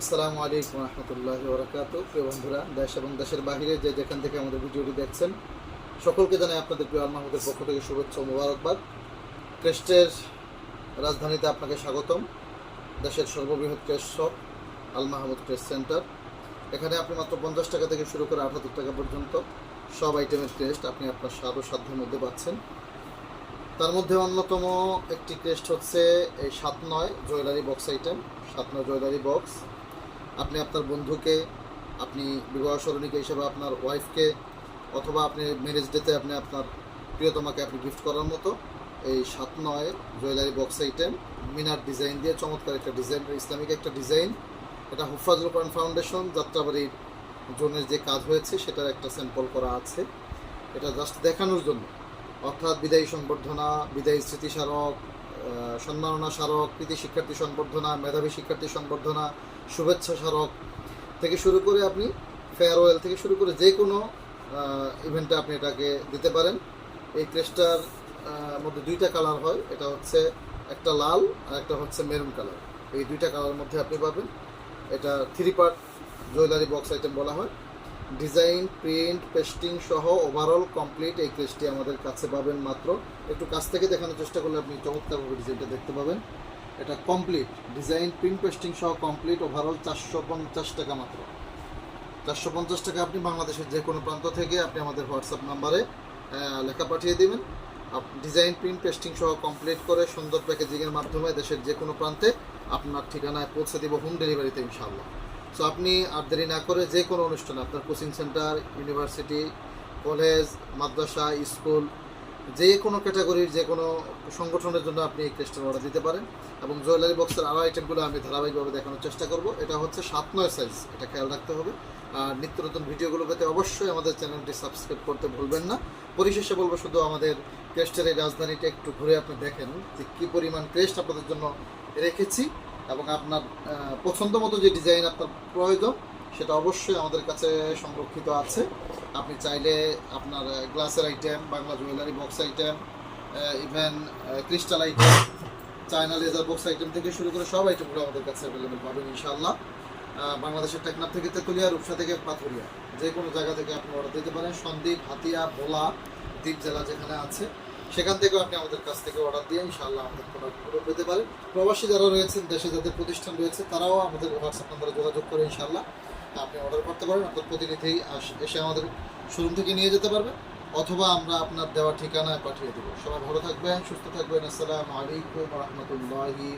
আসসালামু আলাইকুম রহমতুল্লাহ বরকাত প্রিয় বন্ধুরা, দেশ এবং দেশের বাহিরে যে যেখান থেকে আমাদের ভিডিওটি দেখছেন, সকলকে জানাই আপনাদের প্রিয় আল মাহমুদের পক্ষ থেকে শুভেচ্ছা মোবারকবাদ। ক্রেস্টের রাজধানীতে আপনাকে স্বাগতম। দেশের সর্ববৃহৎ crest shop, Al Mahmud crest centre. এখানে আপনি মাত্র পঞ্চাশ টাকা থেকে শুরু করে আঠাত্তর টাকা পর্যন্ত সব আইটেমের ক্রেস্ট আপনি আপনার স্বাদ সাধ্যের মধ্যে পাচ্ছেন। তার মধ্যে অন্যতম একটি ক্রেস্ট হচ্ছে এই সাত নয় জুয়েলারি বক্স আইটেম, সাত নয় জুয়েলারি বক্স। আপনি আপনার বন্ধুকে, আপনি বিবাহ সরণিকা হিসেবে আপনার ওয়াইফকে অথবা আপনি ম্যারেজ ডেতে আপনি আপনার প্রিয়তমাকে আপনি গিফট করার মতো এই সাত নয় jewellery box item Minar design দিয়ে চমৎকার একটা ডিজাইন ইসলামিক একটা ডিজাইন এটা হুফাজুল কোরআন ফাউন্ডেশন যাত্রাবাড়ির জোনের যে কাজ হয়েছে সেটার একটা স্যাম্পল করা আছে। এটা জাস্ট দেখানোর জন্য। অর্থাৎ বিদায়ী সংবর্ধনা, বিদায়ী স্মৃতিস্মারক সম্মাননা স্মারক, কৃতি শিক্ষার্থী সংবর্ধনা, মেধাবী শিক্ষার্থী সংবর্ধনা, শুভেচ্ছা স্মারক থেকে শুরু করে আপনি ফেয়ারওয়েল থেকে শুরু করে যে কোনো ইভেন্টে আপনি এটাকে দিতে পারেন। এই ক্রেস্টার মধ্যে দুইটা কালার হয়। এটা হচ্ছে একটা লাল আর একটা হচ্ছে মেরুন কালার এই দুইটা কালারের মধ্যে আপনি পাবেন। এটা three part jewellery box item বলা হয়। ডিজাইন, প্রিন্ট, পেস্টিং সহ ওভারঅল কমপ্লিট এই ক্রেসটি আমাদের কাছে পাবেন মাত্র। একটু কাছ থেকে দেখানোর চেষ্টা করলে আপনি চমৎকারভাবে ডিজাইনটা দেখতে পাবেন। এটা কমপ্লিট ডিজাইন, প্রিন্ট, পেস্টিং সহ কমপ্লিট ওভারঅল চারশো পঞ্চাশ টাকা মাত্র। চারশো পঞ্চাশ টাকা আপনি বাংলাদেশের যে কোনো প্রান্ত থেকে আপনি আমাদের হোয়াটসঅ্যাপ নাম্বারে লেখা পাঠিয়ে দেবেন। ডিজাইন, প্রিন্ট, পেস্টিং সহ কমপ্লিট করে সুন্দর প্যাকেজিংয়ের মাধ্যমে দেশের যে কোনো প্রান্তে আপনার ঠিকানায় পৌঁছে দিব হোম ডেলিভারিতে ইনশাআল্লাহ। সো আপনি আর দেরি না করে যে কোনো অনুষ্ঠানে, আপনার কোচিং সেন্টার ইউনিভার্সিটি কলেজ মাদ্রাসা স্কুল যে কোনো ক্যাটাগরির যে কোনো সংগঠনের জন্য আপনি এই ক্রেস্টের অর্ডার দিতে পারেন এবং জুয়েলারি বক্সের আরও আইটেমগুলো আমি ধারাবাহিকভাবে দেখানোর চেষ্টা করব। এটা হচ্ছে সাত নয় সাইজ এটা খেয়াল রাখতে হবে। আর নিত্য নতুন ভিডিওগুলো পেতে অবশ্যই আমাদের চ্যানেলটি সাবস্ক্রাইব করতে ভুলবেন না। পরিশেষে বলব শুধু আমাদের ক্রেস্টের এই রাজধানীটা একটু ঘুরে আপনি দেখেন যে কী পরিমাণ ক্রেস্ট আপনাদের জন্য রেখেছি। এবং আপনার পছন্দ মতো যে ডিজাইন আপনার প্রয়োজন সেটা অবশ্যই আমাদের কাছে সংরক্ষিত আছে। আপনি চাইলে আপনার গ্লাসের item Bangla jewellery box item even crystal item China laser box item থেকে শুরু করে সব আইটেমগুলো আমাদের কাছে অ্যাভেলেবেল পাবেন ইনশাআল্লাহ। আহ, বাংলাদেশের টেকনাফ থেকে তেতুলিয়া রূপসা থেকে পাথুরিয়া যে কোনো জায়গা থেকে আপনি অর্ডার দিতে পারেন। সন্দ্বীপ হাতিয়া ভোলা দ্বীপ জেলা যেখানে আছে। সেখান থেকেও আপনি আমাদের কাছ থেকে অর্ডার দিয়ে ইনশাআল্লাহ আমাদের প্রোডাক্টগুলো পেতে পারেন। প্রবাসী যারা রয়েছেন, দেশে যাদের প্রতিষ্ঠান রয়েছে, তারাও আমাদের হোয়াটসঅ্যাপ নাম্বারে যোগাযোগ করে ইনশাআল্লাহ আপনি অর্ডার করতে পারেন। আপনার প্রতিনিধি এসে আমাদের শোরুম থেকে নিয়ে যেতে পারবে, অথবা আমরা আপনার দেওয়া ঠিকানায় পাঠিয়ে দেবো। সবাই ভালো থাকবেন, সুস্থ থাকবেন। আসসালামু আলাইকুম রহমতুল্লাহি